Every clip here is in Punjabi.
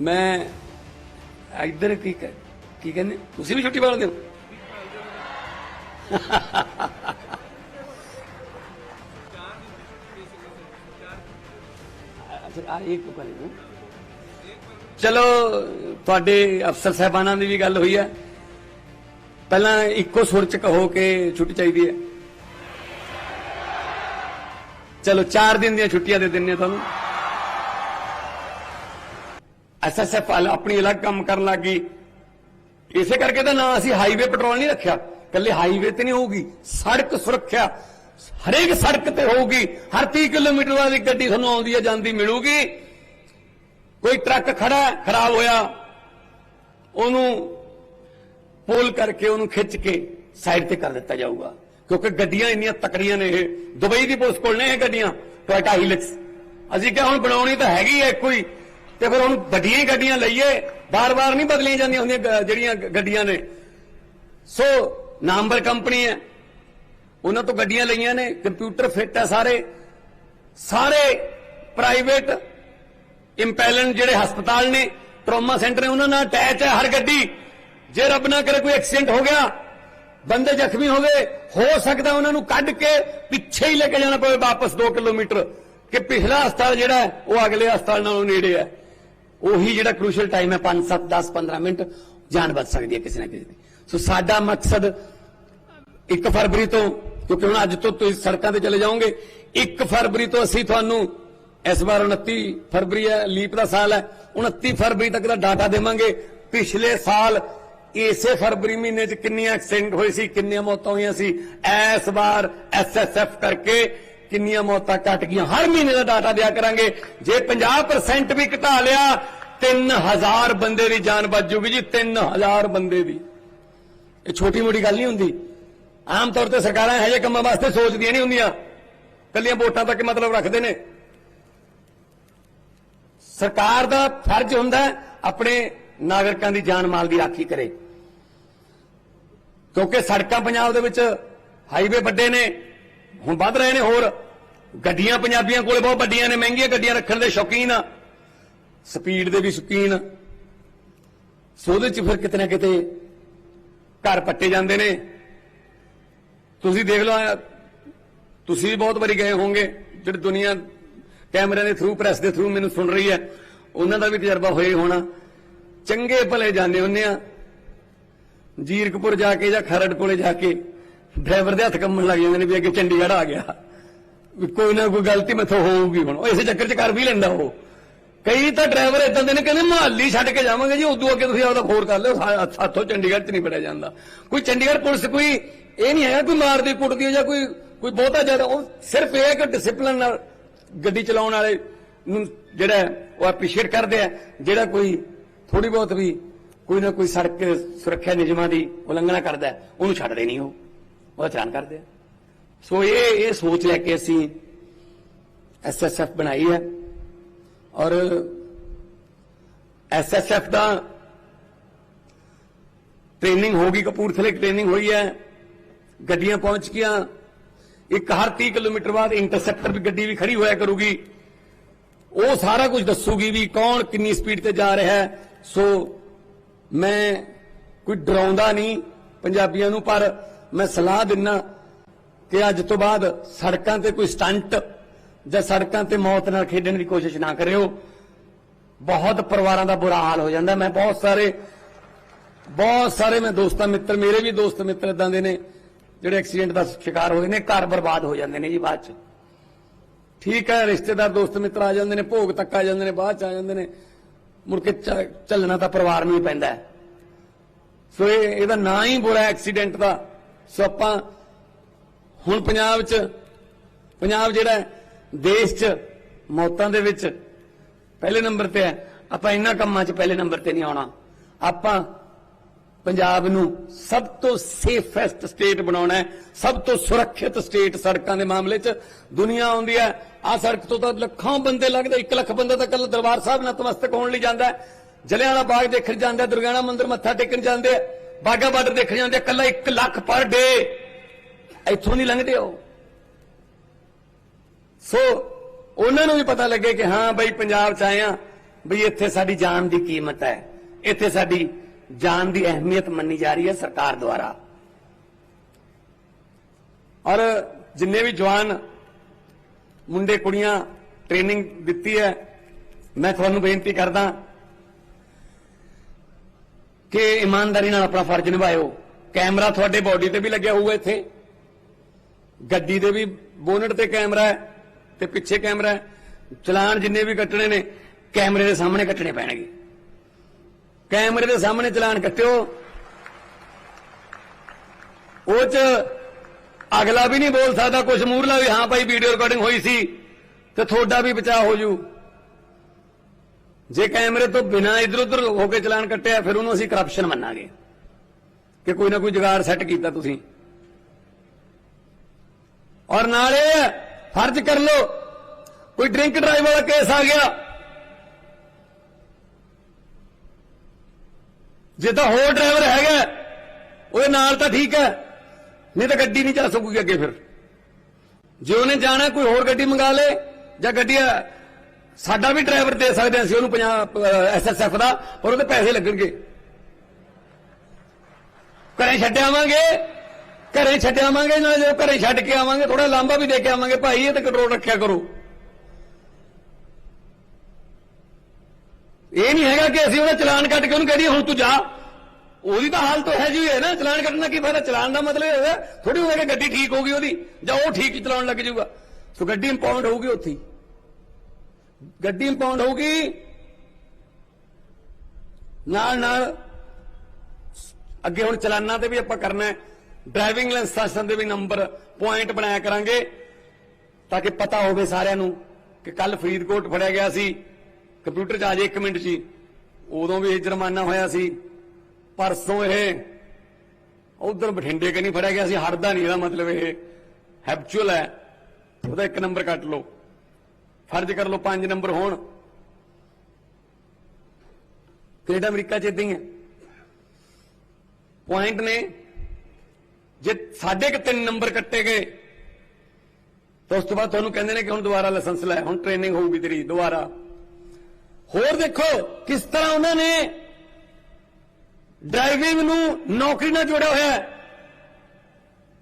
ਮੈਂ ਇੱਧਰ ਕੀ ਕਹਿ- ਕੀ ਕਹਿੰਦੇ? ਤੁਸੀਂ ਵੀ ਛੁੱਟੀ ਪਾਲਦੇ ਹੋ? ਅੱਛਾ, ਆ ਇੱਕ ਕਰੇ ਨਾ ਚਲੋ, ਤੁਹਾਡੇ ਅਫਸਰ ਸਾਹਿਬਾਨਾਂ ਦੀ ਵੀ ਗੱਲ ਹੋਈ ਹੈ। ਪਹਿਲਾਂ ਇੱਕੋ ਸੁਰ ਚ ਕਹੋ ਕਿ ਛੁੱਟੀ ਚਾਹੀਦੀ ਹੈ। ਚਲੋ 4 ਦਿਨ ਦੀਆਂ ਛੁੱਟੀਆਂ ਦੇ ਦਿੰਨੇ ਆ ਤੁਹਾਨੂੰ। ਐਸਐਸਐਫ ਆਪਣੀ ਅਲੱਗ ਕੰਮ ਕਰਨ ਲੱਗੀ ਇਸੇ ਕਰਕੇ ਤਾਂ ਨਾ ਅਸੀਂ ਹਾਈਵੇ ਪੈਟਰੋਲ ਨਹੀਂ ਰੱਖਿਆ। ਕੱਲੇ ਹਾਈਵੇ ਤੇ ਨਹੀਂ ਹੋਊਗੀ, ਸੜਕ ਸੁਰੱਖਿਆ। ਹਰੇਕ ਸੜਕ ਤੇ ਹੋਊਗੀ। ਹਰ 30 ਕਿਲੋਮੀਟਰ ਬਾਅਦ ਇੱਕ ਗੱਡੀ ਤੁਹਾਨੂੰ ਆਉਂਦੀ ਹੈ, ਜਾਂਦੀ ਮਿਲੂਗੀ। ਕੋਈ ਟਰੱਕ ਖੜਾ ਖਰਾਬ ਹੋਇਆ, ਉਹਨੂੰ ਪੋਲ ਕਰਕੇ ਉਹਨੂੰ ਖਿੱਚ ਕੇ ਸਾਈਡ ਤੇ ਕਰ ਦਿੱਤਾ ਜਾਊਗਾ। ਕਿਉਂਕਿ ਗੱਡੀਆਂ ਇੰਨੀਆਂ ਤਕੜੀਆਂ ਨੇ ਇਹ। ਦੁਬਈ ਦੀ ਪੁਲਿਸ ਕੋਲ ਨੇ ਇਹ ਗੱਡੀਆਂ, ਟੋਇਟਾ ਹੀਲਿਕਸ। ਅਸੀਂ ਕਿਹਾ ਹੁਣ ਬਣਾਉਣੀ ਤਾਂ ਹੈਗੀ ਐ ਕੋਈ ਤੇ ਫਿਰ ਹੁਣ ਵੱਡੀਆਂ ਹੀ ਗੱਡੀਆਂ ਲਈਏ ਬਾਰ-ਬਾਰ ਨਹੀਂ ਬਦਲੀਆਂ ਜਾਂਦੀਆਂ ਹੁੰਦੀਆਂ ਜਿਹੜੀਆਂ ਗੱਡੀਆਂ ਨੇ। ਸੋ ਨਾਮਵਰ ਕੰਪਨੀ ਹੈ। ਉਹਨਾਂ ਤੋਂ ਗੱਡੀਆਂ ਲਈਆਂ ਨੇ, ਕੰਪਿਊਟਰ ਫਿੱਟ ਹੈ ਸਾਰੇ। ਸਾਰੇ ਪ੍ਰਾਈਵੇਟ ਇੰਪੈਲਨ ਜਿਹੜੇ ਹਸਪਤਾਲ ਨੇ, ਟਰੋਮਾ ਸੈਂਟਰ ਨੇ, ਉਹਨਾਂ ਨਾਲ ਅਟੈਚ ਹੈ ਹਰ ਗੱਡੀ। ਜੇ ਰੱਬ ਨਾ ਕਰੇ ਕੋਈ ਐਕਸੀਡੈਂਟ ਹੋ ਗਿਆ, ਬੰਦੇ ਜ਼ਖਮੀ ਹੋ ਗਏ, ਹੋ ਸਕਦਾ ਉਹਨਾਂ ਨੂੰ ਕੱਢ ਕੇ ਪਿੱਛੇ ਹੀ ਲੈ ਕੇ ਜਾਣਾ ਪਵੇ ਵਾਪਸ 2 ਕਿਲੋਮੀਟਰ, ਕਿ ਪਿਛਲਾ ਹਸਪਤਾਲ ਜਿਹੜਾ ਉਹ ਅਗਲੇ ਹਸਪਤਾਲ ਨਾਲੋਂ ਨੇੜੇ ਹੈ। ਉਹੀ ਜਿਹੜਾ ਕ੍ਰੂਸ਼ਲ ਟਾਈਮ ਹੈ 5 7 10 15 ਮਿੰਟ, ਜਾਨ ਬਚ ਸਕਦੀ ਹੈ ਕਿਸੇ ਨਾ ਕਿਸੇ ਦੀ। ਸੋ ਸਾਡਾ ਮਕਸਦ 1 ਫਰਵਰੀ ਤੋਂ, ਕਿਉਂਕਿ ਹੁਣ ਅੱਜ ਤੋਂ ਤੁਸੀਂ ਸੜਕਾਂ ਤੇ ਚਲੇ ਜਾਓਗੇ 1 ਫਰਵਰੀ ਤੋਂ ਅਸੀਂ ਤੁਹਾਨੂੰ ਇਸ ਵਾਰ 29 ਫਰਵਰੀ ਹੈ ਲੀਪ ਦਾ ਸਾਲ ਹੈ 29 ਫਰਵਰੀ ਤੱਕ ਦਾ ਡਾਟਾ ਦੇਵਾਂਗੇ। ਪਿਛਲੇ ਸਾਲ ਇਸੇ ਫਰਵਰੀ ਮਹੀਨੇ 'ਚ ਕਿੰਨੀਆਂ ਐਕਸੀਡੈਂਟ ਹੋਏ ਸੀ, ਕਿੰਨੀਆਂ ਮੌਤਾਂ ਹੋਈਆਂ ਸੀ, ਇਸ ਵਾਰ ਐਸਐਸਐਫ ਕਰਕੇ ਕਿੰਨੀਆਂ ਮੌਤਾਂ ਘਟ ਗਈਆਂ? ਹਰ ਮਹੀਨੇ ਦਾ ਡਾਟਾ ਦਿਆ ਕਰਾਂਗੇ। ਜੇ 50% ਵੀ ਘਟਾ ਲਿਆ 3000 ਬੰਦੇ ਦੀ ਜਾਨ ਬਚ ਜੂਗੀ ਜੀ 3000 ਬੰਦੇ ਦੀ। ਇਹ ਛੋਟੀ ਮੋਟੀ ਗੱਲ ਨਹੀਂ ਹੁੰਦੀ। ਆਮ ਤੌਰ ਤੇ ਸਰਕਾਰਾਂ ਇਹੋ ਜਿਹੇ ਕੰਮਾਂ ਵਾਸਤੇ ਸੋਚਦੀਆਂ ਨਹੀਂ ਹੁੰਦੀਆਂ। ਕੱਲੀਆਂ ਵੋਟਾਂ ਤੱਕ ਮਤਲਬ ਰੱਖਦੇ ਨੇ। ਸਰਕਾਰ ਦਾ ਫਰਜ਼ ਹੁੰਦਾ ਆਪਣੇ ਨਾਗਰਿਕਾਂ ਦੀ ਜਾਨ ਮਾਲ ਦੀ ਰਾਖੀ ਕਰੇ। ਕਿਉਂਕਿ ਸੜਕਾਂ ਪੰਜਾਬ ਦੇ ਵਿੱਚ ਹਾਈਵੇ ਵੱਡੇ ਨੇ। ਹੁਣ ਵੱਧ ਰਹੇ ਨੇ ਹੋਰ। ਗੱਡੀਆਂ ਪੰਜਾਬੀਆਂ ਕੋਲੇ ਬਹੁਤ ਵੱਡੀਆਂ ਨੇ, ਮਹਿੰਗੀਆਂ ਗੱਡੀਆਂ ਰੱਖਣ ਦੇ ਸ਼ੌਕੀਨ ਆ। ਸਪੀਡ ਦੇ ਵੀ ਸ਼ੌਕੀਨ। ਸੋ ਉਹਦੇ ਚ ਫਿਰ ਕਿਤੇ ਨਾ ਕਿਤੇ ਘਰ ਪੱਟੇ ਜਾਂਦੇ ਨੇ। ਤੁਸੀਂ ਦੇਖ ਲਓ ਤੁਸੀਂ ਵੀ ਬਹੁਤ ਵਾਰੀ ਗਏ ਹੋਵੋਗੇ, ਜਿਹੜੀ ਦੁਨੀਆ ਕੈਮਰਿਆਂ ਦੇ ਥਰੂ ਪ੍ਰੈਸ ਦੇ ਥਰੂ ਮੈਨੂੰ ਸੁਣ ਰਹੀ ਹੈ, ਉਹਨਾਂ ਦਾ ਵੀ ਤਜਰਬਾ ਹੋਏ ਹੋਣਾ। ਚੰਗੇ ਭਲੇ ਜਾਂਦੇ ਹੁੰਨੇ ਆ। ਜੀਰਕਪੁਰ ਜਾ ਕੇ ਜਾਂ ਖਰੜ ਕੋਲੇ ਜਾ ਕੇ ਡਰਾਈਵਰ ਦੇ ਹੱਥ ਕੰਮਣ ਲੱਗ ਜਾਂਦੇ ਨੇ ਵੀ ਅੱਗੇ ਚੰਡੀਗੜ੍ਹ ਆ ਗਿਆ। ਵੀ ਕੋਈ ਨਾ ਕੋਈ ਗਲਤੀ ਮੈਥੋਂ ਹੋਊਗੀ ਹੁਣ। ਉਹ ਇਸੇ ਚੱਕਰ 'ਚ ਕਰ ਵੀ ਲੈਂਦਾ ਉਹ। ਕਈ ਤਾਂ ਡਰਾਈਵਰ ਇਦਾਂ ਦੇ ਨੇ ਕਹਿੰਦੇ ਮੁਹੱਲੀ ਛੱਡ ਕੇ ਜਾਵਾਂਗੇ ਜੀ, ਉਦੋਂ ਅੱਗੇ ਤੁਸੀਂ ਆਪਦਾ ਖੋਰ ਕਰ ਲਿਓ, ਸਾ- ਸਾਥੋਂ ਚੰਡੀਗੜ੍ਹ 'ਚ ਨਹੀਂ ਪੜਿਆ ਜਾਂਦਾ। ਕੋਈ ਚੰਡੀਗੜ੍ਹ ਪੁਲਿਸ ਕੋਈ ਇਹ ਨਹੀਂ ਹੈਗਾ ਕੋਈ ਮਾਰਦੀ ਕੁੱਟਦੀ ਜਾਂ ਕੋਈ ਕੋਈ ਬਹੁਤਾ ਜ਼ਿਆਦਾ, ਉਹ ਸਿਰਫ ਇਹ ਹੈ ਕਿ ਡਿਸਪਲਿਨ ਨਾਲ ਗੱਡੀ ਚਲਾਉਣ ਵਾਲੇ ਨੂੰ ਜਿਹੜਾ ਉਹ ਐਪਰੀਸ਼ੀਏਟ ਕਰਦੇ ਆ। ਜਿਹੜਾ ਕੋਈ ਥੋੜੀ ਬਹੁਤ ਵੀ ਕੋਈ ਨਾ ਕੋਈ ਸੜਕ ਸੁਰੱਖਿਆ ਨਿਯਮਾਂ ਦੀ ਉਲੰਘਣਾ ਕਰਦਾ ਉਹਨੂੰ ਛੱਡਦੇ ਨਹੀਂ ਉਹ। ਉਹਦਾ ਚਲਾਨ ਕਰਦੇ ਆ। ਸੋ ਇਹ ਇਹ ਸੋਚ ਲੈ ਕੇ ਅਸੀਂ ਐਸਐਸਐਫ ਬਣਾਈ ਹੈ। ਔਰ ਐਸਐਸਐਫ ਦਾ ਟ੍ਰੇਨਿੰਗ ਹੋਗੀ ਕਪੂਰਥਲੇ ਟ੍ਰੇਨਿੰਗ ਹੋਈ ਹੈ। ਗੱਡੀਆਂ ਪਹੁੰਚ ਗਈਆਂ। ਇੱਕ ਹਰ 30 ਕਿਲੋਮੀਟਰ ਬਾਅਦ ਇੰਟਰਸੈਪਟਰ ਵੀ ਗੱਡੀ ਵੀ ਖੜੀ ਹੋਇਆ ਕਰੂਗੀ। ਉਹ ਸਾਰਾ ਕੁਝ ਦੱਸੂਗੀ ਵੀ ਕੌਣ ਕਿੰਨੀ ਸਪੀਡ ਤੇ ਜਾ ਰਿਹਾ ਹੈ। ਸੋ ਮੈਂ ਕੋਈ ਡਰਾਉਂਦਾ ਨਹੀਂ ਪੰਜਾਬੀਆਂ ਨੂੰ, ਪਰ ਮੈਂ ਸਲਾਹ ਦਿੰਨਾ ਕਿ ਅੱਜ ਤੋਂ ਬਾਅਦ ਸੜਕਾਂ ਤੇ ਕੋਈ ਸਟੰਟ ਜਾਂ ਸੜਕਾਂ ਤੇ ਮੌਤ ਨਾਲ ਖੇਡਣ ਦੀ ਕੋਸ਼ਿਸ਼ ਨਾ ਕਰਿਓ। ਬਹੁਤ ਪਰਿਵਾਰਾਂ ਦਾ ਬੁਰਾ ਹਾਲ ਹੋ ਜਾਂਦਾ। ਮੈਂ ਬਹੁਤ ਸਾਰੇ ਬਹੁਤ ਸਾਰੇ ਮੈਂ ਦੋਸਤਾਂ, ਮਿੱਤਰ, ਮੇਰੇ ਵੀ ਦੋਸਤ, ਮਿੱਤਰ ਇਦਾਂ ਦੇ ਨੇ, ਜਿਹੜੇ ਐਕਸੀਡੈਂਟ ਦਾ ਸ਼ਿਕਾਰ ਹੋਏ ਨੇ, ਘਰ ਬਰਬਾਦ ਹੋ ਜਾਂਦੇ ਨੇ ਜੀ ਬਾਅਦ ਚ। ਠੀਕ ਹੈ, ਰਿਸ਼ਤੇਦਾਰ, ਦੋਸਤ, ਮਿੱਤਰ ਆ ਜਾਂਦੇ ਨੇ, ਭੋਗ ਤੱਕ ਆ ਜਾਂਦੇ ਨੇ, ਬਾਅਦ ਚ ਆ ਜਾਂਦੇ ਨੇ। ਮੁੜ ਕੇ ਚ- ਚੱਲਣਾ ਤਾਂ ਪਰਿਵਾਰ ਨੂੰ ਹੀ ਪੈਂਦਾ ਸੋ ਇਹ, ਇਹਦਾ ਨਾਂ ਹੀ ਬੁਰਾ ਐਕਸੀਡੈਂਟ ਦਾ ਸੋ ਆਪਾਂ ਹੁਣ ਪੰਜਾਬ 'ਚ, ਪੰਜਾਬ ਜਿਹੜਾ ਦੇਸ਼ 'ਚ ਮੌਤਾਂ ਦੇ ਵਿੱਚ ਪਹਿਲੇ ਨੰਬਰ ਤੇ ਹੈ। ਆਪਾਂ ਇਹਨਾਂ ਕੰਮਾਂ 'ਚ ਪਹਿਲੇ ਨੰਬਰ ਤੇ ਨਹੀਂ ਆਉਣਾ। ਆਪਾਂ ਪੰਜਾਬ ਨੂੰ ਸਭ ਤੋਂ ਸੇਫੈਸਟ ਸਟੇਟ ਬਣਾਉਣਾ ਹੈ। ਸਭ ਤੋਂ ਸੁਰੱਖਿਅਤ ਸਟੇਟ ਸੜਕਾਂ ਦੇ ਮਾਮਲੇ 'ਚ। ਦੁਨੀਆ ਆਉਂਦੀ ਹੈ ਆ ਸੜਕ ਤੋਂ ਤਾਂ ਲੱਖਾਂ ਬੰਦੇ ਲੱਗਦੇ 1 ਲੱਖ ਬੰਦਾ ਤਾਂ ਕੱਲ ਦਰਬਾਰ ਸਾਹਿਬ ਨਤਮਸਤਕ ਹੋਣ ਲਈ ਜਾਂਦਾ ਹੈ। ਜਲਿਆਂਵਾਲਾ ਬਾਗ ਦੇਖਣ ਜਾਂਦਾ ਦੁਰਗਿਆਣਾ ਮੰਦਿਰ ਮੱਥਾ ਟੇਕਣ ਜਾਂਦੇ ਆ ਬਾਗਾ ਬਾਰਡਰ ਦੇਖਣ ਜਾਂਦੇ ਆ, ਕੱਲਾ 1 ਲੱਖ ਪਰ ਡੇ। ਇੱਥੋਂ ਨਹੀਂ ਲੰਘਦੇ ਉਹ। ਸੋ ਉਹਨਾਂ ਨੂੰ ਵੀ ਪਤਾ ਲੱਗੇ ਕਿ ਹਾਂ ਬਈ ਪੰਜਾਬ ਚ ਆਏ ਆ ਵੀ ਇੱਥੇ ਸਾਡੀ ਜਾਨ ਦੀ ਕੀਮਤ ਹੈ। ਇੱਥੇ ਸਾਡੀ ਜਾਨ ਦੀ ਅਹਿਮੀਅਤ ਮੰਨੀ ਜਾ ਰਹੀ ਹੈ ਸਰਕਾਰ ਦੁਆਰਾ। ਔਰ ਜਿੰਨੇ ਵੀ ਜਵਾਨ ਮੁੰਡੇ ਕੁੜੀਆਂ ਟ੍ਰੇਨਿੰਗ ਦਿੱਤੀ ਹੈ ਮੈਂ ਤੁਹਾਨੂੰ ਬੇਨਤੀ ਕਰਦਾ ਕਿ ਇਮਾਨਦਾਰੀ ਨਾਲ ਆਪਣਾ ਫਰਜ਼ ਨਿਭਾਇਓ। ਕੈਮਰਾ ਤੁਹਾਡੇ ਬਾਡੀ ਤੇ ਵੀ ਲੱਗਿਆ ਹੋਊਗਾ ਇੱਥੇ। ਗੱਡੀ ਦੇ ਵੀ ਬੋਨਟ ਤੇ ਕੈਮਰਾ ਹੈ ਤੇ ਪਿੱਛੇ ਕੈਮਰਾ ਹੈ। ਚਲਾਨ ਜਿੰਨੇ ਵੀ ਕੱਟਣੇ ਨੇ, ਕੈਮਰੇ ਦੇ ਸਾਹਮਣੇ ਕੱਟਣੇ ਪੈਣਗੇ। ਕੈਮਰੇ ਦੇ ਸਾਹਮਣੇ ਚਲਾਨ ਕੱਟਿਓ। ਉਹ ਚ ਅਗਲਾ ਵੀ ਨਹੀਂ ਬੋਲ ਸਕਦਾ ਕੁਝ ਮੂਰਲਾ ਵੀ, ਹਾਂ ਭਾਈ ਵੀਡੀਓ ਰਿਕਾਰਡਿੰਗ ਹੋਈ ਸੀ ਤੇ ਤੁਹਾਡਾ ਵੀ ਬਚਾਅ ਹੋ ਜੂ। ਜੇ ਕੈਮਰੇ ਤੋਂ ਬਿਨਾ ਇਧਰ ਉਧਰ ਹੋ ਕੇ ਚਲਾਨ ਕੱਟਿਆ, ਫਿਰ ਉਹਨੂੰ ਅਸੀਂ ਕਰਪਸ਼ਨ ਮੰਨਾਂਗੇ ਕਿ ਕੋਈ ਨਾ ਕੋਈ ਜੁਗਾੜ ਸੈੱਟ ਕੀਤਾ ਤੁਸੀਂ। ਔਰ ਨਾਲ ਨਾਲੇ ਫਰਜ਼ ਕਰ ਲੋ ਕੋਈ ਡਰਿੰਕ ਡਰਾਈਵ ਵਾਲਾ ਕੇਸ ਆ ਗਿਆ। ਜੇ ਤਾਂ ਹੋਰ ਡਰਾਈਵਰ ਹੈਗਾ, ਉਹਦੇ ਨਾਲ ਤਾਂ ਠੀਕ ਹੈ, ਨਹੀਂ ਤਾਂ ਗੱਡੀ ਨਹੀਂ ਚੱਲ ਸਕੂਗੀ ਅੱਗੇ ਫਿਰ। ਜੇ ਉਹਨੇ ਜਾਣਾ, ਕੋਈ ਹੋਰ ਗੱਡੀ ਮੰਗਾ ਲੇ ਜਾਂ ਗੱਡੀ ਸਾਡਾ ਵੀ ਡਰਾਈਵਰ ਦੇ ਸਕਦੇ ਹਾਂ ਅਸੀਂ ਉਹਨੂੰ 50 ਐਸਐਸਐਫ ਦਾ ਔਰ ਉਹਦੇ ਪੈਸੇ ਲੱਗਣਗੇ। ਘਰੇ ਛੱਡ ਆਵਾਂਗੇ, ਘਰੇ ਛੱਡ ਆਵਾਂਗੇ, ਨਾਲ ਜਦੋਂ ਘਰੇ ਛੱਡ ਕੇ ਆਵਾਂਗੇ ਥੋੜਾ ਲਾਂਬਾ ਵੀ ਦੇ ਕੇ ਆਵਾਂਗੇ, ਭਾਈ, ਇਹ ਤੇ ਕੰਟਰੋਲ ਰੱਖਿਆ ਕਰੋ। ਇਹ ਨਹੀਂ ਹੈਗਾ ਕਿ ਅਸੀਂ ਉਹਦਾ ਚਲਾਨ ਕੱਟ ਕੇ ਉਹਨੂੰ ਕਹਿ ਦਈਏ, ਹੁਣ ਤੂੰ ਜਾ। ਉਹਦੀ ਤਾਂ ਹਾਲਤ ਹੈ ਜੀ ਹੈ ਨਾ, ਚਲਾਨ ਕੱਟਣਾ ਕੀ ਫਾਇਦਾ? ਚਲਾਨ ਦਾ ਮਤਲਬ ਇਹ ਹੈ ਥੋੜੀ ਹੋਵੇਗਾ ਗੱਡੀ ਠੀਕ ਹੋ ਗਈ ਉਹਦੀ, ਜਾਂ ਉਹ ਠੀਕ ਹੀ ਚਲਾਉਣ ਲੱਗ ਜਾਊਗਾ। ਸੋ ਗੱਡੀ ਇੰਪਾਊਂਡ ਹੋਊਗੀ ਉੱਥੇ ਹੀ। ਗੱਡੀ ਇੰਪਾਊਂਡ ਹੋਊਗੀ। ਨਾਲ ਨਾਲ ਅੱਗੇ ਹੁਣ ਚਲਾਨਾਂ ਤੇ ਵੀ ਆਪਾਂ ਕਰਨਾ ਹੈ। ਡਰਾਈਵਿੰਗ ਲਾਇਸੈਂਸ ਦੇ ਵੀ ਨੰਬਰ, ਪੁਆਇੰਟ ਬਣਾਇਆ ਕਰਾਂਗੇ ਤਾਂ ਕਿ ਪਤਾ ਹੋਵੇ ਸਾਰਿਆਂ ਨੂੰ ਕਿ ਕੱਲ ਫਰੀਦਕੋਟ ਫੜਿਆ ਗਿਆ ਸੀ। ਕੰਪਿਊਟਰ 'ਚ ਆ ਜੇ 1 ਮਿੰਟ 'ਚ ਹੀ। ਉਦੋਂ ਵੀ ਇਹ ਜੁਰਮਾਨਾ ਹੋਇਆ ਸੀ। ਪਰਸੋਂ ਇਹ ਉਧਰ ਬਠਿੰਡੇ ਕਿ ਨਹੀਂ ਫੜਿਆ ਗਿਆ ਸੀ। ਹੜਦਾ ਨਹੀਂ ਇਹਦਾ ਮਤਲਬ ਇਹ। ਹੈਬਚੁਅਲ ਹੈ। ਉਹਦਾ ਇੱਕ ਨੰਬਰ ਕੱਟ ਲਓ। ਫਰਜ਼ ਕਰ ਲਓ ਪੰਜ ਨੰਬਰ ਹੋਣ। ਕੈਨੇਡਾ ਅਮਰੀਕਾ 'ਚ ਇਦਾਂ ਹੀ ਹੈ। ਪੁਆਇੰਟ ਨੇ, ਜੇ ਸਾਡੇ ਕਿ ਤਿੰਨ ਨੰਬਰ ਕੱਟੇ ਗਏ, ਤਾਂ ਉਸ ਤੋਂ ਬਾਅਦ ਤੁਹਾਨੂੰ ਕਹਿੰਦੇ ਨੇ ਕਿ ਹੁਣ ਦੁਬਾਰਾ ਲਾਇਸੈਂਸ ਲੈ, ਹੁਣ ਟ੍ਰੇਨਿੰਗ ਹੋਊਗੀ ਤੇਰੀ, ਦੁਬਾਰਾ। ਹੋਰ ਦੇਖੋ, ਕਿਸ ਤਰ੍ਹਾਂ ਉਹਨਾਂ ਨੇ ਡਰਾਈਵਿੰਗ ਨੂੰ ਨੌਕਰੀ ਨਾਲ ਜੋੜਿਆ ਹੋਇਆ ਹੈ।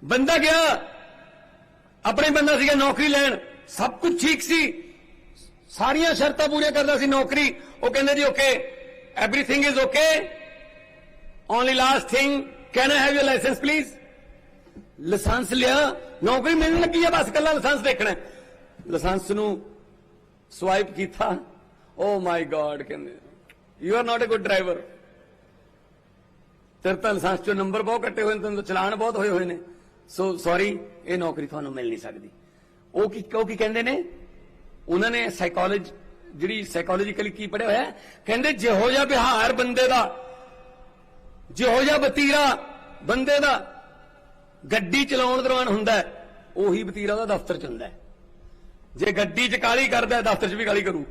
ਬੰਦਾ ਗਿਆ, ਆਪਣੇ ਬੰਦਾ ਸੀਗਾ ਨੌਕਰੀ ਲੈਣ, ਸਭ ਕੁਝ ਠੀਕ ਸੀ। ਸਾਰੀਆਂ ਸ਼ਰਤਾਂ ਪੂਰੀਆਂ ਕਰਦਾ ਸੀ ਨੌਕਰੀ। ਉਹ ਕਹਿੰਦੇ ਜੀ okay everything is okay only last thing can I have your license please license ਲਿਆ। ਨੌਕਰੀ ਮਿਲਣ ਲੱਗੀ ਆ, ਬਸ ਕੱਲਾ ਲਾਇਸੈਂਸ ਦੇਖਣਾ। ਲਾਇਸੈਂਸ ਨੂੰ ਸਵਾਈਪ ਕੀਤਾ। ਓ ਮਾਈ ਗॉड ਕਹਿੰਦੇ। You are not a good driver ਤੇਰੇ ਤਾਂ ਲਾਇਸੈਂਸ ਚੋਂ ਨੰਬਰ ਬਹੁਤ ਕੱਟੇ ਹੋਏ ਨੇ, ਤੈਨੂੰ ਚਲਾਨ ਬਹੁਤ ਹੋਏ ਹੋਏ ਨੇ। ਸੋ ਸੌਰੀ ਇਹ ਨੌਕਰੀ ਤੁਹਾਨੂੰ ਮਿਲ ਨਹੀਂ ਸਕਦੀ। ਉਹ ਕੀ ਉਹ ਕੀ ਕਹਿੰਦੇ ਨੇ? ਉਹਨਾਂ ਨੇ ਸਾਈਕੋਲੋਜੀ ਜਿਹੜੀ ਸਾਈਕੋਲੋਜੀਕਲੀ ਕੀ ਪੜਿਆ ਹੋਇਆ ਕਹਿੰਦੇ ਜਿਹੋ ਜਿਹਾ ਵਿਹਾਰ ਬੰਦੇ ਦਾ, ਜਿਹੋ ਜਿਹਾ ਵਤੀਰਾ ਬੰਦੇ ਦਾ ਗੱਡੀ ਚਲਾਉਣ ਦੌਰਾਨ ਹੁੰਦਾ ਉਹੀ ਵਤੀਰਾ ਉਹਦਾ ਦਫ਼ਤਰ ਚ ਹੁੰਦਾ ਜੇ ਗੱਡੀ 'ਚ ਕਾਲੀ ਕਰਦਾ ਦਫ਼ਤਰ 'ਚ ਵੀ ਕਾਲੀ ਕਰੂ।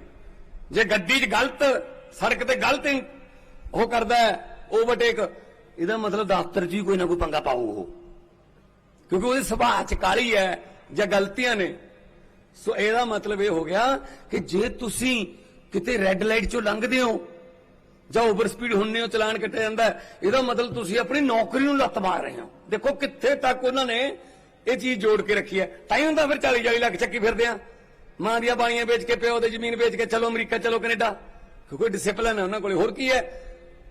ਜੇ ਗੱਡੀ 'ਚ ਗਲਤ, ਸੜਕ ਤੇ ਗਲਤ ਉਹ ਕਰਦਾ ਓਵਰਟੇਕ ਇਹਦਾ ਮਤਲਬ ਦਫ਼ਤਰ 'ਚ ਹੀ ਕੋਈ ਨਾ ਕੋਈ ਪੰਗਾ ਪਾਉ ਉਹ। ਕਿਉਂਕਿ ਉਹਦੇ ਸੁਭਾਅ 'ਚ ਕਾਲੀ ਹੈ ਜਾਂ ਗਲਤੀਆਂ ਨੇ ਸੋ ਇਹਦਾ ਮਤਲਬ ਇਹ ਹੋ ਗਿਆ ਕਿ ਜੇ ਤੁਸੀਂ ਕਿਤੇ ਰੈੱਡ ਲਾਈਟ 'ਚੋਂ ਲੰਘਦੇ ਹੋ, ਜਾਂ ਓਵਰ ਸਪੀਡ ਹੁੰਨੇ ਹੋ, ਚਲਾਨ ਕੱਟਿਆ ਜਾਂਦਾ, ਇਹਦਾ ਮਤਲਬ ਤੁਸੀਂ ਆਪਣੀ ਨੌਕਰੀ ਨੂੰ ਲੱਤ ਮਾਰ ਰਹੇ ਹੋ। ਦੇਖੋ ਕਿੱਥੇ ਤੱਕ ਉਹਨਾਂ ਨੇ ਇਹ ਚੀਜ਼ ਜੋੜ ਕੇ ਰੱਖੀ ਹੈ। ਤਾਂ ਹੀ ਹੁੰਦਾ ਫਿਰ 40 40 ਲੱਖ ਚੱਕੀ ਫਿਰਦੇ ਆ। ਮਾਂ ਦੀਆਂ ਬਾਣੀਆਂ ਵੇਚ ਕੇ, ਪਿਓ ਦੇ ਜ਼ਮੀਨ ਵੇਚ ਕੇ, ਚਲੋ ਅਮਰੀਕਾ, ਚਲੋ ਕੈਨੇਡਾ। ਕਿਉਂਕਿ ਡਿਸਪਲਿਨ ਹੈ ਉਹਨਾਂ ਕੋਲੇ। ਹੋਰ ਕੀ ਹੈ?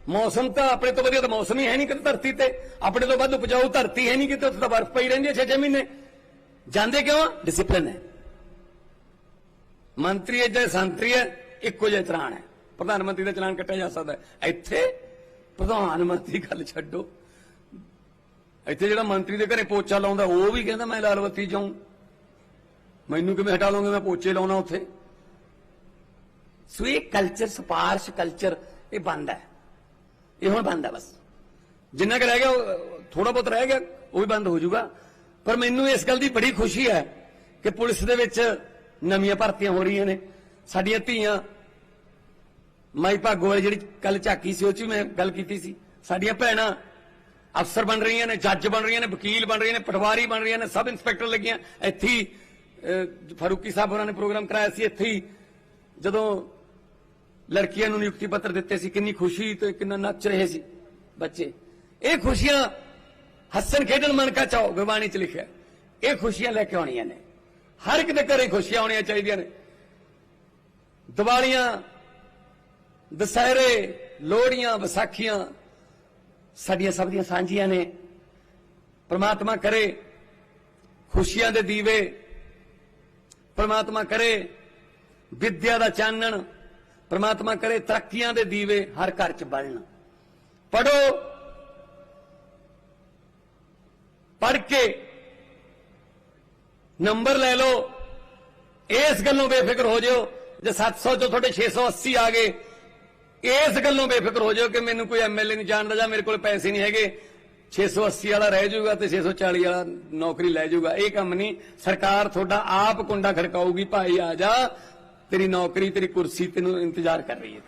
ਮੌਸਮ ਤਾਂ ਆਪਣੇ ਤੋਂ ਵਧੀਆ ਤਾਂ ਮੌਸਮ ਹੀ ਹੈ ਨਹੀਂ ਕਿਤੇ ਧਰਤੀ ਤੇ। ਆਪਣੇ ਤੋਂ ਵੱਧ ਉਪਜਾਊ ਧਰਤੀ ਹੈ ਨਹੀਂ ਕਿਤੇ, ਉੱਥੇ ਤਾਂ ਬਰਫ਼ ਪਈ ਰਹਿੰਦੀ ਹੈ 6-6 ਮਹੀਨੇ। ਜਾਂਦੇ ਕਿਉਂ? ਡਿਸਪਲਿਨ ਹੈ। ਮੰਤਰੀ ਹੈ ਜਾਂ ਸੰਤਰੀ ਹੈ, ਇੱਕੋ ਜਿਹਾ ਚਲਾਨ ਹੈ ਪ੍ਰਧਾਨ ਮੰਤਰੀ ਦਾ ਚਲਾਨ ਕੱਟਿਆ ਜਾ ਸਕਦਾ ਹੈ। ਇੱਥੇ ਪ੍ਰਧਾਨ ਮੰਤਰੀ ਗੱਲ ਛੱਡੋ। ਇੱਥੇ ਜਿਹੜਾ ਮੰਤਰੀ ਦੇ ਘਰੇ ਪੋਚਾ ਲਾਉਂਦਾ, ਉਹ ਵੀ ਕਹਿੰਦਾ ਮੈਂ ਲਾਲ ਬੱਤੀ ਜਾਉਂ ਮੈਨੂੰ ਕਿਵੇਂ ਹਟਾ ਲਓਗੇ? ਮੈਂ ਪੋਚੇ ਲਾਉਣਾ ਉੱਥੇ। ਸੋ ਇਹ ਕਲਚਰ ਸਪਾਰਸ਼ ਕਲਚਰ ਇਹ ਬੰਦ ਹੈ। ਇਹ ਹੁਣ ਬੰਦ ਹੈ ਬਸ। ਜਿੰਨਾ ਕੁ ਰਹਿ ਗਿਆ ਥੋੜਾ ਬਹੁਤ ਰਹਿ ਗਿਆ, ਉਹ ਵੀ ਬੰਦ ਹੋ ਜਾਊਗਾ। ਪਰ ਮੈਨੂੰ ਇਸ ਗੱਲ ਦੀ ਬੜੀ ਖੁਸ਼ੀ ਹੈ ਕਿ ਪੁਲਿਸ ਦੇ ਵਿੱਚ ਨਵੀਆਂ ਭਰਤੀਆਂ ਹੋ ਰਹੀਆਂ ਨੇ ਸਾਡੀਆਂ ਧੀਆਂ ਮਾਈ ਭਾਗੋ ਵਾਲੀ ਜਿਹੜੀ ਕੱਲ ਝਾਕੀ ਸੀ ਉਹ 'ਚ ਵੀ ਮੈਂ ਗੱਲ ਕੀਤੀ ਸੀ ਸਾਡੀਆਂ ਭੈਣਾਂ ਅਫਸਰ ਬਣ ਰਹੀਆਂ ਨੇ ਜੱਜ ਬਣ ਰਹੀਆਂ ਨੇ ਵਕੀਲ ਬਣ ਰਹੀਆਂ ਨੇ ਪਟਵਾਰੀ ਬਣ ਰਹੀਆਂ ਨੇ ਸਬ ਇੰਸਪੈਕਟਰ ਲੱਗੀਆਂ ਇੱਥੇ ਹੀ ਅਹ, ਫਾਰੂਕੀ ਸਾਹਿਬ ਹੋਰਾਂ ਨੇ ਪ੍ਰੋਗਰਾਮ ਕਰਾਇਆ ਸੀ ਇੱਥੇ ਹੀ ਜਦੋਂ ਲੜਕੀਆਂ ਨੂੰ ਨਿਯੁਕਤੀ ਪੱਤਰ ਦਿੱਤੇ ਸੀ ਕਿੰਨੀ ਖੁਸ਼ੀ ਤੇ ਕਿੰਨਾ ਨੱਚ ਰਹੇ ਸੀ ਬੱਚੇ ਇਹ ਖੁਸ਼ੀਆਂ ਹੱਸਣ ਖੇਡਣ ਮਨ ਕਾ ਚਾਓ ਗੁਰਬਾਣੀ ਚ ਲਿਖਿਆ ਇਹ ਖੁਸ਼ੀਆਂ ਲੈ ਕੇ ਆਉਣੀਆਂ ਨੇ ਹਰ ਇੱਕ ਦੇ ਘਰੇ ਖੁਸ਼ੀਆਂ ਹੋਣੀਆਂ ਚਾਹੀਦੀਆਂ ਨੇ। ਦੀਵਾਲੀਆਂ, ਦਸਹਿਰੇ, ਲੋਹੜੀਆਂ, ਵਿਸਾਖੀਆਂ ਸਾਡੀਆਂ ਸਭ ਦੀਆਂ ਸਾਂਝੀਆਂ ਨੇ। ਪ੍ਰਮਾਤਮਾ ਕਰੇ, ਖੁਸ਼ੀਆਂ ਦੇ ਦੀਵੇ ਪ੍ਰਮਾਤਮਾ ਕਰੇ, ਵਿਦਿਆ ਦਾ ਚਾਨਣ ਪ੍ਰਮਾਤਮਾ ਕਰੇ, ਤਰੱਕੀਆਂ ਦੇ ਦੀਵੇ ਹਰ ਘਰ 'ਚ ਬਲਣ। ਪੜੋ ਪੜ ਕੇ ਨੰਬਰ ਲੈ ਲਓ। ਇਸ ਗੱਲੋਂ ਬੇਫਿਕਰ ਹੋ ਜਿਓ। ਜੇ 700 ਚੋਂ ਤੁਹਾਡੇ 680 ਆ ਗਏ, ਇਸ ਗੱਲੋਂ ਬੇਫਿਕਰ ਹੋ ਜਿਓ ਕਿ ਮੈਨੂੰ ਕੋਈ ਐਮਐਲਏ ਨਹੀਂ ਜਾਣਦਾ ਜਾਂ ਮੇਰੇ ਕੋਲ ਪੈਸੇ ਨਹੀਂ ਹੈਗੇ। 680 ਵਾਲਾ ਰਹਿ ਜਾਊਗਾ ਤੇ 640 ਵਾਲਾ ਨੌਕਰੀ ਲੈ ਜਾਊਗਾ। ਇਹ ਕੰਮ ਨਹੀਂ। ਸਰਕਾਰ ਤੁਹਾਡਾ ਆਪ ਕੁੰਡਾ ਖੜਕਾਊਗੀ, ਭਾਈ ਆ ਜਾ, ਤੇਰੀ ਨੌਕਰੀ, ਤੇਰੀ ਕੁਰਸੀ ਤੈਨੂੰ ਇੰਤਜ਼ਾਰ ਕਰ ਰਹੀ ਹੈ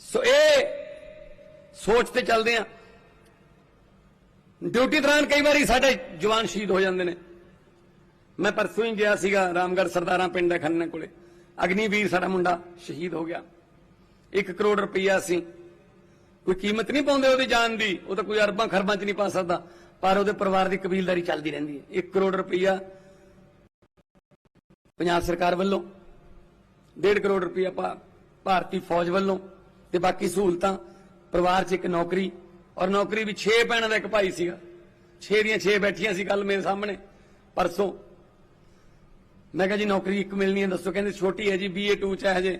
ਸੋ ਇਹ ਸੋਚ ਤੇ ਚੱਲਦੇ ਆ। ਡਿਊਟੀ ਦੌਰਾਨ ਕਈ ਵਾਰੀ ਸਾਡੇ ਜਵਾਨ ਸ਼ਹੀਦ ਹੋ ਜਾਂਦੇ ਨੇ। ਮੈਂ ਪਰਸੋਂ ਹੀ ਗਿਆ ਸੀਗਾ ਰਾਮਗੜ੍ਹ ਸਰਦਾਰਾਂ ਪਿੰਡ ਦੇ ਖੰਨੇ ਕੋਲੇ। ਅਗਨੀਵੀਰ ਸਾਡਾ ਮੁੰਡਾ ਸ਼ਹੀਦ ਹੋ ਗਿਆ। 1 ਕਰੋੜ ਰੁਪਈਆ ਸੀ। ਕੋਈ ਕੀਮਤ ਨਹੀਂ ਪਾਉਂਦੇ ਉਹਦੀ ਜਾਨ ਦੀ। ਉਹ ਤਾਂ ਕੋਈ ਅਰਬਾਂ ਖਰਬਾਂ ਚ ਨਹੀਂ ਪਾ ਸਕਦਾ। ਪਰ ਉਹਦੇ ਪਰਿਵਾਰ ਦੀ ਕਬੀਲਦਾਰੀ ਚੱਲਦੀ ਰਹਿੰਦੀ ਹੈ। 1 ਕਰੋੜ ਰੁਪਈਆ ਪੰਜਾਬ ਸਰਕਾਰ ਵੱਲੋਂ 1.5 ਕਰੋੜ ਰੁਪਈਆ ਭਾ- ਭਾਰਤੀ ਫੌਜ ਵੱਲੋਂ ਤੇ ਬਾਕੀ ਸਹੂਲਤਾਂ, ਪਰਿਵਾਰ 'ਚ ਇੱਕ ਨੌਕਰੀ ਔਰ ਨੌਕਰੀ ਵੀ 6 ਭੈਣਾਂ ਦਾ ਇੱਕ ਭਾਈ ਸੀਗਾ। 6 ਦੀਆਂ 6 ਬੈਠੀਆਂ ਸੀ ਕੱਲ ਮੇਰੇ ਸਾਹਮਣੇ, ਪਰਸੋਂ। ਮੈਂ ਕਿਹਾ ਜੀ ਨੌਕਰੀ ਇੱਕ ਮਿਲਣੀ ਹੈ, ਦੱਸੋ। ਕਹਿੰਦੇ ਛੋਟੀ ਹੈ ਜੀ ਬੀਏ 2 ਚ ਹੈ ਹਜੇ।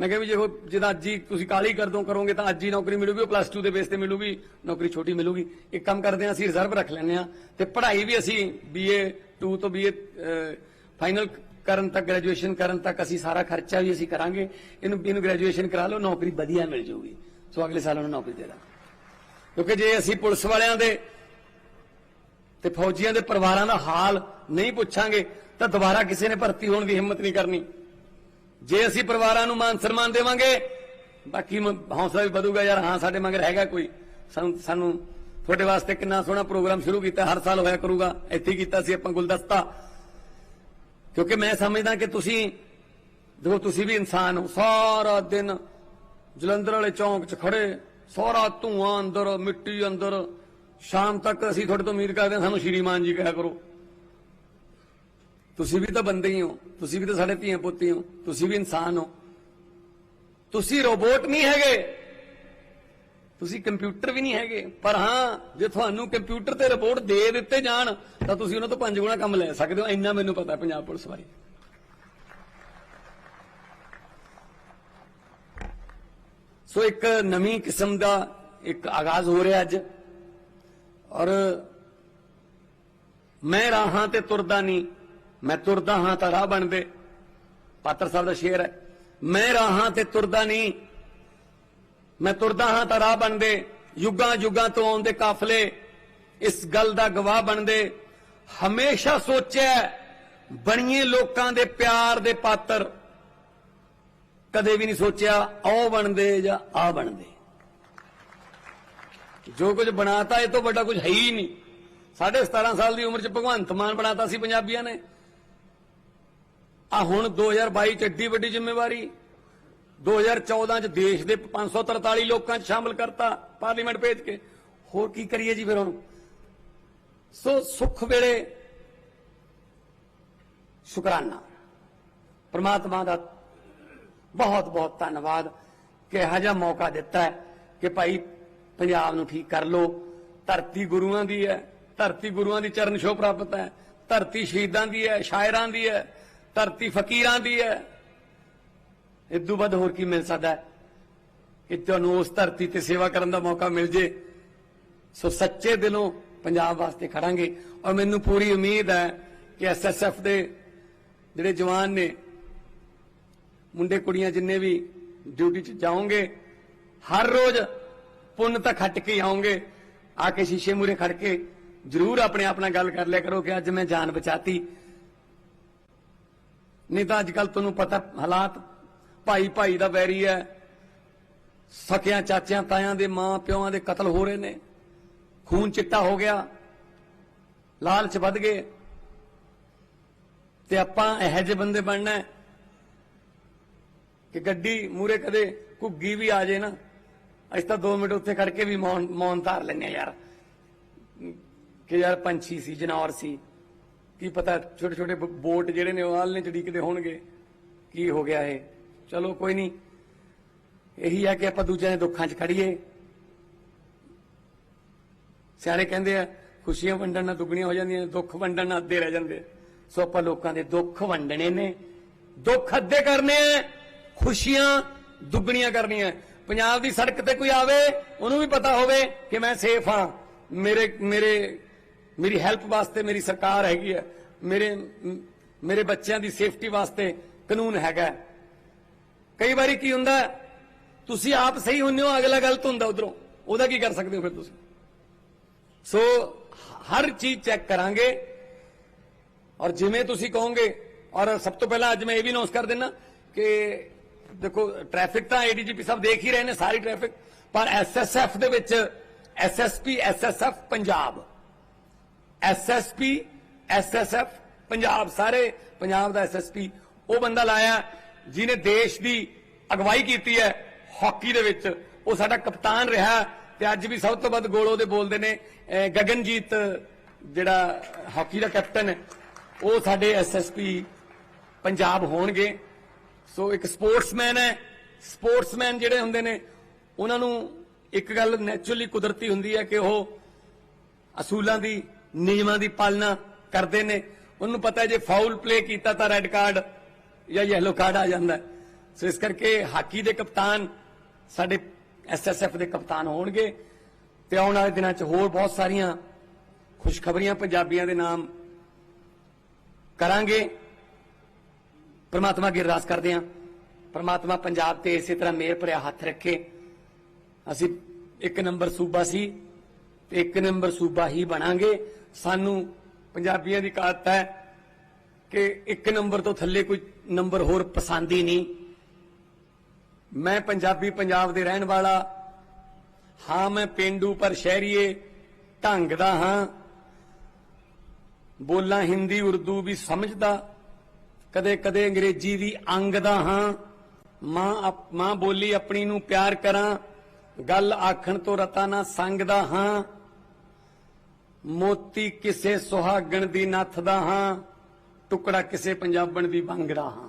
ਮੈਂ ਕਿਹਾ ਵੀ ਜੇ ਉਹ ਜਿਹਦਾ ਅੱਜ ਹੀ ਤੁਸੀਂ ਕਾਲੀ ਕਰ ਦੋ ਕਰੋਗੇ ਤਾਂ ਅੱਜ ਹੀ ਨੌਕਰੀ ਮਿਲੂਗੀ, ਉਹ ਪਲੱਸ 2 ਦੇ ਬੇਸ ਤੇ ਮਿਲੂਗੀ, ਨੌਕਰੀ ਛੋਟੀ ਮਿਲੂਗੀ। ਇੱਕ ਕੰਮ ਕਰਦੇ ਹਾਂ, ਅਸੀਂ ਰਿਜ਼ਰਵ ਰੱਖ ਲੈਂਦੇ ਹਾਂ ਤੇ ਪੜ੍ਹਾਈ ਵੀ ਅਸੀਂ ਬੀਏ 2 ਤੋਂ ਬੀਏ ਫਾਈਨਲ ਕਰਨ ਤੱਕ ਗ੍ਰੈਜੂਏਸ਼ਨ ਕਰਨ ਤੱਕ ਅਸੀਂ ਸਾਰਾ ਖਰਚਾ ਵੀ ਅਸੀਂ ਕਰਾਂਗੇ। ਇਹਨੂੰ ਇਹਨੂੰ ਗ੍ਰੈਜੂਏਸ਼ਨ ਕਰਾ ਲਓ, ਨੌਕਰੀ ਵਧੀਆ ਮਿਲ ਜਾਊਗੀ। ਸੋ ਅਗਲੇ ਸਾਲ ਉਹਨੂੰ ਨੌਕਰੀ ਦੇ ਦਾਂਗੇ। ਕਿਉਂਕਿ ਜੇ ਅਸੀਂ ਪੁਲਿਸ ਵਾਲਿਆਂ ਦੇ ਤੇ ਫੌਜੀਆਂ ਦੇ ਪਰਿਵਾਰਾਂ ਦਾ ਹਾਲ ਨਹੀਂ ਪੁੱਛਾਂਗੇ, ਤਾਂ ਦੁਬਾਰਾ ਕਿਸੇ ਨੇ ਭਰਤੀ ਹੋਣ ਦੀ ਹਿੰਮਤ ਨਹੀਂ ਕਰਨੀ। ਜੇ ਅਸੀਂ ਪਰਿਵਾਰਾਂ ਨੂੰ ਮਾਨ ਸਨਮਾਨ ਦੇਵਾਂਗੇ, ਬਾਕੀ ਹੌਸਲਾ ਵੀ ਵਧੂਗਾ ਯਾਰ, ਹਾਂ, ਸਾਡੇ ਮਗਰ ਹੈਗਾ ਕੋਈ। ਸਾਨੂੰ ਸਾਨੂੰ ਤੁਹਾਡੇ ਵਾਸਤੇ ਕਿੰਨਾ ਸੋਹਣਾ ਪ੍ਰੋਗਰਾਮ ਸ਼ੁਰੂ ਕੀਤਾ, ਹਰ ਸਾਲ ਹੋਇਆ ਕਰੂਗਾ, ਇੱਥੇ ਕੀਤਾ ਸੀ ਆਪਾਂ ਗੁਲਦਸਤਾ। ਕਿਉਂਕਿ ਮੈਂ ਸਮਝਦਾ ਕਿ ਤੁਸੀਂ, ਦੇਖੋ, ਤੁਸੀਂ ਵੀ ਇਨਸਾਨ ਹੋ, ਸਾਰਾ ਦਿਨ ਜਲੰਧਰ ਵਾਲੇ ਚੌਂਕ 'ਚ ਖੜੇ ਸਾਰਾ ਧੂਆਂ ਅੰਦਰ, ਮਿੱਟੀ ਅੰਦਰ। ਸ਼ਾਮ ਤੱਕ ਅਸੀਂ ਤੁਹਾਡੇ ਤੋਂ ਉਮੀਦ ਕਰਦੇ ਹਾਂ, ਸਾਨੂੰ ਸ਼੍ਰੀਮਾਨ ਜੀ ਕਿਹਾ ਕਰੋ। ਤੁਸੀਂ ਵੀ ਤਾਂ ਬੰਦੇ ਹੀ ਹੋ, ਤੁਸੀਂ ਵੀ ਤਾਂ ਸਾਡੇ ਧੀਆਂ ਪੁੱਤੀ ਹੋ, ਤੁਸੀਂ ਵੀ ਇਨਸਾਨ ਹੋ। ਤੁਸੀਂ ਰੋਬੋਟ ਨਹੀਂ ਹੈਗੇ। ਤੁਸੀਂ ਕੰਪਿਊਟਰ ਵੀ ਨਹੀਂ ਹੈਗੇ। ਪਰ ਹਾਂ, ਜੇ ਤੁਹਾਨੂੰ ਕੰਪਿਊਟਰ ਤੇ ਰਿਪੋਰਟ ਦੇ ਦਿੱਤੇ ਜਾਣ, ਤਾਂ ਤੁਸੀਂ ਉਹਨਾਂ ਤੋਂ ਪੰਜ ਗੁਣਾ ਕੰਮ ਲੈ ਸਕਦੇ ਹੋ। ਇੰਨਾ ਮੈਨੂੰ ਪਤਾ ਪੰਜਾਬ ਪੁਲਿਸ ਬਾਰੇ। ਸੋ ਇੱਕ ਨਵੀਂ ਕਿਸਮ ਦਾ ਇੱਕ ਆਗਾਜ਼ ਹੋ ਰਿਹਾ ਅੱਜ। ਔਰ ਮੈਂ ਰਾਹਾਂ ਤੇ ਤੁਰਦਾ ਨਹੀਂ, ਮੈਂ ਤੁਰਦਾ ਹਾਂ ਤਾਂ ਰਾਹ ਬਣਦੇ। ਪਾਤਰ ਸਾਹਿਬ ਦਾ ਸ਼ੇਰ ਹੈ, ਮੈਂ ਰਾਹਾਂ ਤੇ ਤੁਰਦਾ ਨਹੀਂ, ਮੈਂ ਤੁਰਦਾ ਹਾਂ ਤਾਂ ਰਾਹ ਬਣਦੇ। ਯੁੱਗਾਂ ਯੁੱਗਾਂ ਤੋਂ ਆਉਂਦੇ ਕਾਫਲੇ, ਇਸ ਗੱਲ ਦਾ ਗਵਾਹ ਬਣਦੇ। ਹਮੇਸ਼ਾ ਸੋਚਿਆ, ਬਣੀਏ ਲੋਕਾਂ ਦੇ ਪਿਆਰ ਦੇ ਪਾਤਰ। ਕਦੇ ਵੀ ਨਹੀਂ ਸੋਚਿਆ ਆਹ ਬਣਦੇ ਜਾਂ ਆ ਬਣਦੇ। ਜੋ ਕੁਝ ਬਣਾਤਾ, ਇਹ ਤੋਂ ਵੱਡਾ ਕੁਝ ਹੈ ਹੀ ਨਹੀਂ। ਸਾਢੇ 17 ਸਾਲ ਦੀ ਉਮਰ 'ਚ ਭਗਵੰਤ ਮਾਨ ਬਣਾਤਾ ਸੀ ਪੰਜਾਬੀਆਂ ਨੇ। ਆ ਹੁਣ 2022 ਚ ਏਡੀ ਵੱਡੀ ਜ਼ਿੰਮੇਵਾਰੀ 2014 ਚ ਦੇਸ਼ ਦੇ 543 ਲੋਕਾਂ 'ਚ ਸ਼ਾਮਲ ਕਰਤਾ ਪਾਰਲੀਮੈਂਟ ਭੇਜ ਕੇ। ਹੋਰ ਕੀ ਕਰੀਏ ਜੀ ਫਿਰ ਹੁਣ? ਸੋ ਸੁਖ ਵੇਲੇ ਸ਼ੁਕਰਾਨਾ। ਪ੍ਰਮਾਤਮਾ ਦਾ ਬਹੁਤ ਬਹੁਤ ਧੰਨਵਾਦ ਕਿ ਇਹੋ ਜਿਹਾ ਮੌਕਾ ਦਿੱਤਾ ਕਿ ਭਾਈ ਪੰਜਾਬ ਨੂੰ ਠੀਕ ਕਰ ਲੋ ਧਰਤੀ ਗੁਰੂਆਂ ਦੀ ਹੈ। ਧਰਤੀ ਗੁਰੂਆਂ ਦੀ ਚਰਨ ਛੋਹ ਪ੍ਰਾਪਤ ਹੈ। ਧਰਤੀ ਸ਼ਹੀਦਾਂ ਦੀ ਹੈ, ਸ਼ਾਇਰਾਂ ਦੀ ਹੈ, ਧਰਤੀ ਫਕੀਰਾਂ ਦੀ ਹੈ। ਇਦੋਂ ਵੱਧ ਹੋਰ ਕੀ ਮਿਲ ਸਕਦਾ ਕਿ ਤੁਹਾਨੂੰ ਉਸ ਧਰਤੀ ਤੇ ਸੇਵਾ ਕਰਨ ਦਾ ਮੌਕਾ ਮਿਲ ਜੇ। ਸੋ ਸੱਚੇ ਦਿਲੋਂ ਪੰਜਾਬ ਵਾਸਤੇ ਖੜਾਂਗੇ। ਔਰ ਮੈਨੂੰ ਪੂਰੀ ਉਮੀਦ ਹੈ ਕਿ ਐਸਐਸਐਫ ਦੇ ਜਿਹੜੇ ਜਵਾਨ ਨੇ ਮੁੰਡੇ ਕੁੜੀਆਂ ਜਿੰਨੇ ਵੀ ਡਿਊਟੀ 'ਚ ਜਾਓਗੇ, ਹਰ ਰੋਜ਼ ਪੁੰਨ ਤਾਂ ਖੱਟ ਕੇ ਆਉਂਗੇ ਆ ਕੇ ਸ਼ੀਸ਼ੇ ਮੂਰੇ ਖੜ ਕੇ ਜ਼ਰੂਰ ਆਪਣੇ ਆਪ ਨਾਲ ਗੱਲ ਕਰ ਲਿਆ ਕਰੋ ਕਿ ਅੱਜ ਮੈਂ ਜਾਨ ਬਚਾਤੀ। ਨਹੀਂ ਤਾਂ ਅੱਜ ਕੱਲ ਤੁਹਾਨੂੰ ਪਤਾ ਹਾਲਾਤ ਭਾਈ ਭਾਈ ਦਾ ਵੈਰੀ ਹੈ। ਸਕਿਆਂ ਚਾਚਿਆਂ, ਤਾਇਆਂ ਦੇ ਮਾਂ ਪਿਓਾਂ ਦੇ ਕਤਲ ਹੋ ਰਹੇ ਨੇ। ਖੂਨ ਚਿੱਟਾ ਹੋ ਗਿਆ। ਲਾਲਚ ਵੱਧ ਗਏ। ਤੇ ਆਪਾਂ ਇਹੋ ਜਿਹੇ ਬੰਦੇ ਬਣਨਾ ਹੈ ਕਿ ਗੱਡੀ ਮੂਰੇ ਕਦੇ ਘੁੱਗੀ ਵੀ ਆ ਜੇ ਨਾ, ਅਸੀਂ ਤਾਂ 2 ਮਿੰਟ ਉੱਥੇ ਖੜ ਕੇ ਵੀ ਮੌਨ ਮੌਨ ਧਾਰ ਲੈਂਦੇ ਹਾਂ ਯਾਰ। ਕਿ ਯਾਰ ਪੰਛੀ ਸੀ, ਜਨੌਰ ਸੀ। ਕੀ ਪਤਾ ਛੋਟੇ ਛੋਟੇ ਬੋਟ ਜਿਹੜੇ ਨੇ ਉਹ ਆਲਣੇ ਚੜੀਕਦੇ ਹੋਣਗੇ। ਕੀ ਹੋ ਗਿਆ ਇਹ? ਚਲੋ ਕੋਈ ਨਹੀਂ। ਇਹੀ ਆ ਕਿ ਆਪਾਂ ਦੂਜਿਆਂ ਦੇ ਦੁੱਖਾਂ 'ਚ ਖੜੀਏ ਸਿਆਣੇ ਕਹਿੰਦੇ ਆ, ਖੁਸ਼ੀਆਂ ਵੰਡਣ ਨਾਲ ਦੁੱਗਣੀਆਂ ਹੋ ਜਾਂਦੀਆਂ ਦੁੱਖ ਵੰਡਣ ਨਾਲ ਅੱਧੇ ਰਹਿ ਜਾਂਦੇ ਸੋ ਆਪਾਂ ਲੋਕਾਂ ਦੇ ਦੁੱਖ ਵੰਡਣੇ ਨੇ, ਦੁੱਖ ਅੱਧੇ ਕਰਨੇ ਖੁਸ਼ੀਆਂ ਦੁੱਗਣੀਆਂ ਕਰਨੀਆਂ ਪੰਜਾਬ ਦੀ ਸੜਕ ਤੇ ਕੋਈ ਆਵੇ, ਉਹਨੂੰ ਵੀ ਪਤਾ ਹੋਵੇ ਕਿ ਮੈਂ ਸੇਫ ਹਾਂ। ਮੇਰੇ ਮੇਰੇ, ਮੇਰੀ ਹੈਲਪ ਵਾਸਤੇ ਮੇਰੀ ਸਰਕਾਰ ਹੈਗੀ ਹੈ। ਮੇਰੇ ਮੇਰੇ ਬੱਚਿਆਂ ਦੀ ਸੇਫਟੀ ਵਾਸਤੇ ਕਾਨੂੰਨ ਹੈਗਾ ਕਈ ਵਾਰੀ ਕੀ ਹੁੰਦਾ ਤੁਸੀਂ ਆਪ ਸਹੀ ਹੁੰਦੇ ਹੋ, ਅਗਲਾ ਗਲਤ ਹੁੰਦਾ ਉਧਰੋਂ। ਉਹਦਾ ਕੀ ਕਰ ਸਕਦੇ ਹੋ ਫਿਰ ਤੁਸੀਂ? ਸੋ, ਹਰ ਚੀਜ਼ ਚੈੱਕ ਕਰਾਂਗੇ। ਔਰ ਜਿਵੇਂ ਤੁਸੀਂ ਕਹੋਗੇ, ਔਰ ਸਭ ਤੋਂ ਪਹਿਲਾਂ ਅੱਜ ਮੈਂ ਇਹ ਵੀ ਅਨਾਉਂਸ ਕਰ ਦਿੰਨਾ ਕਿ ਦੇਖੋ ਟ੍ਰੈਫਿਕ ਤਾਂ ਏਡੀਜੀਪੀ ਸਾਹਿਬ ਦੇਖ ਹੀ ਰਹੇ ਨੇ ਸਾਰੀ ਟ੍ਰੈਫਿਕ ਪਰ ਐਸਐਸਐਫ ਦੇ ਵਿੱਚ SSP SSF Punjab. SSP SSF Punjab, ਸਾਰੇ ਪੰਜਾਬ ਦਾ ਐਸਐਸਪੀ ਉਹ ਬੰਦਾ ਲਾਇਆ, ਜਿਹਨੇ ਦੇਸ਼ ਦੀ ਅਗਵਾਈ ਕੀਤੀ ਹੈ ਹਾਕੀ ਦੇ ਵਿੱਚ। ਉਹ ਸਾਡਾ ਕਪਤਾਨ ਰਿਹਾ ਤੇ ਅੱਜ ਵੀ ਸਭ ਤੋਂ ਵੱਧ ਗੋਲ ਉਹਦੇ ਬੋਲਦੇ ਨੇ ਗਗਨਜੀਤ, ਜਿਹੜਾ ਹਾਕੀ ਦਾ ਕੈਪਟਨ ਹੈ, ਉਹ ਸਾਡੇ ਐਸਐਸਪੀ ਪੰਜਾਬ ਹੋਣਗੇ। ਸੋ ਇੱਕ ਸਪੋਰਟਸਮੈਨ ਹੈ। ਸਪੋਰਟਸਮੈਨ ਜਿਹੜੇ ਹੁੰਦੇ ਨੇ, ਉਹਨਾਂ ਨੂੰ ਇੱਕ ਗੱਲ ਨੇਚਰਲੀ ਕੁਦਰਤੀ ਹੁੰਦੀ ਹੈ ਕਿ ਉਹ ਅਸੂਲਾਂ ਦੀ, ਨਿਯਮਾਂ ਦੀ ਪਾਲਣਾ ਕਰਦੇ ਨੇ। ਉਹਨੂੰ ਪਤਾ ਜੇ ਫਾਉਲ ਪਲੇ ਕੀਤਾ ਤਾਂ ਰੈੱਡ ਕਾਰਡ ਜਾਂ ਯੈਲੋ ਕਾਰਡ ਆ ਜਾਂਦਾ। ਸੋ ਇਸ ਕਰਕੇ ਹਾਕੀ ਦੇ ਕਪਤਾਨ, ਸਾਡੇ ਐਸਐਸਐਫ ਦੇ ਕਪਤਾਨ ਹੋਣਗੇ ਤੇ ਆਉਣ ਵਾਲੇ ਦਿਨਾਂ 'ਚ ਹੋਰ ਬਹੁਤ ਸਾਰੀਆਂ ਖੁਸ਼ਖਬਰੀਆਂ ਪੰਜਾਬੀਆਂ ਦੇ ਨਾਮ ਕਰਾਂਗੇ। ਪਰਮਾਤਮਾ ਅੱਗੇ ਅਰਦਾਸ ਕਰਦੇ ਹਾਂ। ਪਰਮਾਤਮਾ ਪੰਜਾਬ ਤੇ ਇਸੇ ਤਰ੍ਹਾਂ ਮੇਰ ਭਰਿਆ ਹੱਥ ਰੱਖੇ। ਅਸੀਂ ਇੱਕ ਨੰਬਰ ਸੂਬਾ ਸੀ ਤੇ ਇੱਕ ਨੰਬਰ ਸੂਬਾ ਹੀ ਬਣਾਂਗੇ। ਸਾਨੂੰ ਪੰਜਾਬੀਆਂ ਦੀ ਕਾਤ ਹੈ ਕਿ ਇੱਕ ਨੰਬਰ ਤੋਂ ਥੱਲੇ ਕੋਈ ਨੰਬਰ ਹੋਰ ਪਸੰਦ ਹੀ ਨਹੀਂ। ਮੈਂ ਪੰਜਾਬੀ ਪੰਜਾਬ ਦੇ ਰਹਿਣ ਵਾਲਾ। ਹਾਂ, ਮੈਂ ਪਿੰਡੂ, ਪਰ ਸ਼ਹਿਰੀਏ ਢੰਗ ਦਾ ਹਾਂ। ਬੋਲਾਂ ਹਿੰਦੀ, ਉਰਦੂ ਵੀ ਸਮਝਦਾ। ਕਦੇ ਕਦੇ ਅੰਗਰੇਜ਼ੀ ਦੀ ਅੰਗ ਦਾ ਹਾਂ। ਮਾਂ ਮਾਂ ਬੋਲੀ ਆਪਣੀ ਨੂੰ ਪਿਆਰ ਕਰਾਂ, ਗੱਲ ਆਖਣ ਤੋਂ ਰਤਾ ਨਾ ਸੰਗਦਾ ਹਾਂ। ਮੋਤੀ ਕਿਸੇ ਸੁਹਾਗਣ ਦੀ ਨੱਥ ਦਾ ਹਾਂ, ਟੁਕੜਾ ਕਿਸੇ ਪੰਜਾਬਣ ਦੀ ਬੰਗ ਹਾਂ।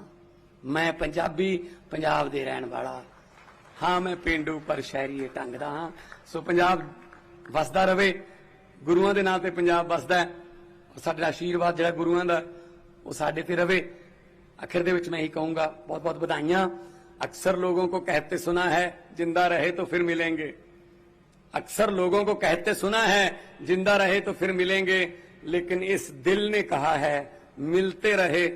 ਮੈਂ ਪੰਜਾਬੀ, ਪੰਜਾਬ ਦੇ ਰਹਿਣ ਵਾਲਾ। ਹਾਂ, ਮੈਂ ਪਿੰਡੂ ਪਰ ਸ਼ਹਿਰੀਏ ਢੰਗ ਦਾ ਹਾਂ। ਸੋ ਪੰਜਾਬ ਵਸਦਾ ਰਵੇ, ਗੁਰੂਆਂ ਦੇ ਨਾਂ ਤੇ ਪੰਜਾਬ ਵਸਦਾ ਹੈ। ਸਾਡਾ ਆਸ਼ੀਰਵਾਦ ਜਿਹੜਾ ਗੁਰੂਆਂ ਦਾ, ਉਹ ਸਾਡੇ ਤੇ ਰਵੇ। आखिर ਦੇ मैं ही कहूँगा। बहुत बहुत बधाइया। अक्सर लोगों को कहते सुना है, ज़िंदा रहे तो फिर मिलेंगे। अक्सर लोगों को कहते सुना है, ज़िंदा रहे तो फिर मिलेंगे। लेकिन इस दिल ने कहा है, मिलते रहे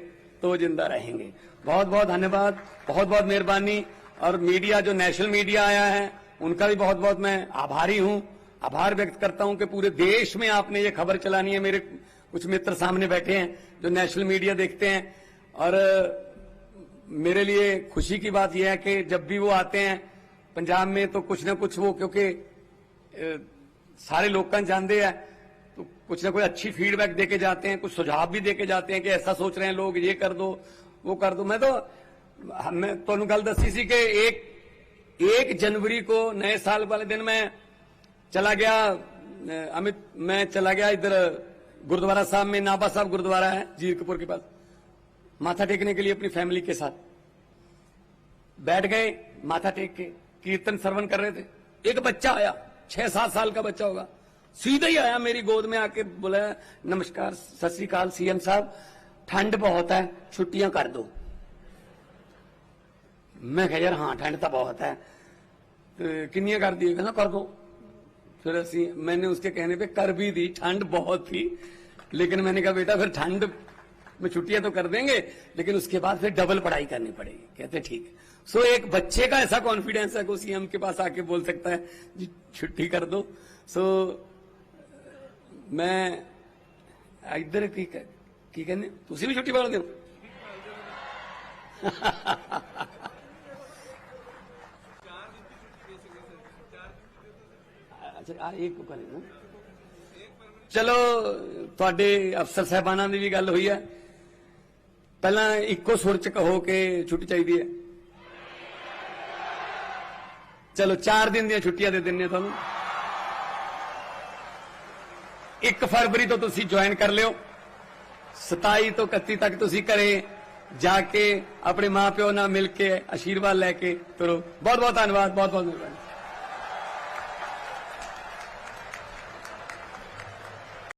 तो ज़िंदा रहेंगे। बहुत बहुत धन्यवाद बहुत बहुत मेहरबानी। और मीडिया, जो नेशनल मीडिया आया है, उनका भी बहुत बहुत मैं आभारी हूँ। आभार व्यक्त करता हूँ कि पूरे देश में आपने ये खबर चलानी है। मेरे कुछ मित्र सामने बैठे हैं, जो नेशनल मीडिया देखते हैं। और मेरे लिए खुशी की बात यह है कि जब भी वो आते हैं, पंजाब में तो कुछ ना कुछ वो, क्योंकि सारे लोग जानते हैं तो कुछ ना कुछ अच्छी फीडबैक दे के जाते हैं, कुछ सुझाव भी दे के जाते हैं कि ऐसा सोच रहे हैं लोग, ये कर दो, वो कर दो। मैं तो मैं तो गल दसी सी कि एक एक जनवरी को नए साल वाले दिन मैं चला गया, अमित, मैं चला गया इधर गुरुद्वारा साहब में, नाबा साहब गुरुद्वारा है, जीरकपुर के पास। माथा टेकने के लिए अपनी फैमिली के साथ। बैठ गए, माथा टेक के कीर्तन सर्वन कर रहे थे। एक बच्चा आया, छह सात साल का बच्चा होगा। सीधा ही आया मेरी गोद में आके, बोला, नमस्कार, सत श्रीकाल सीएम साहब, ठंड बहुत है, छुट्टियाँ कर दो। मैं कह, यार, हाँ, ठंड तो बहुत है। तो किनिया कर दी ना कर दो। फिर असि मैंने उसके कहने पे कर भी दी, ठंड बहुत थी। लेकिन मैंने कहा, बेटा, फिर ठंड में छुट्टियाँ तो कर देंगे, लेकिन उसके बाद फिर डबल पढ़ाई करनी पड़ेगी। कहते ठीक सो एक बच्चे का ऐसा कॉन्फिडेंस है कि सीएम के पास आके बोल सकता है, जी, छुट्टी कर दो। सो मैं इधर की की कहने तुम भी छुट्टी पढ़ दो अच्छा एक चलो थोड़े अफसर साहबाना की भी गल हुई है। ਪਹਿਲਾਂ ਇੱਕੋ ਸੁਰ ਚ ਕਹੋ ਕਿ ਛੁੱਟੀ ਚਾਹੀਦੀ ਹੈ। ਚਲੋ 4 ਦਿਨ ਦੀਆਂ ਛੁੱਟੀਆਂ ਦੇ ਦਿੰਨੇ ਤੁਹਾਨੂੰ। 1 ਫਰਵਰੀ ਤੋਂ ਤੁਸੀਂ ਜੁਆਇਨ ਕਰ ਲਿਓ। 27 ਤੋਂ 31 ਤੱਕ ਤੁਸੀਂ ਘਰੇ ਜਾ ਕੇ ਆਪਣੇ ਮਾਪਿਓ ਨਾਲ ਮਿਲ ਕੇ ਆਸ਼ੀਰਵਾਦ ਲੈ ਕੇ ਤੁਰੋ। ਬਹੁਤ ਬਹੁਤ ਧੰਨਵਾਦ ਬਹੁਤ ਬਹੁਤ ਮਿਹਰਬਾਨੀ।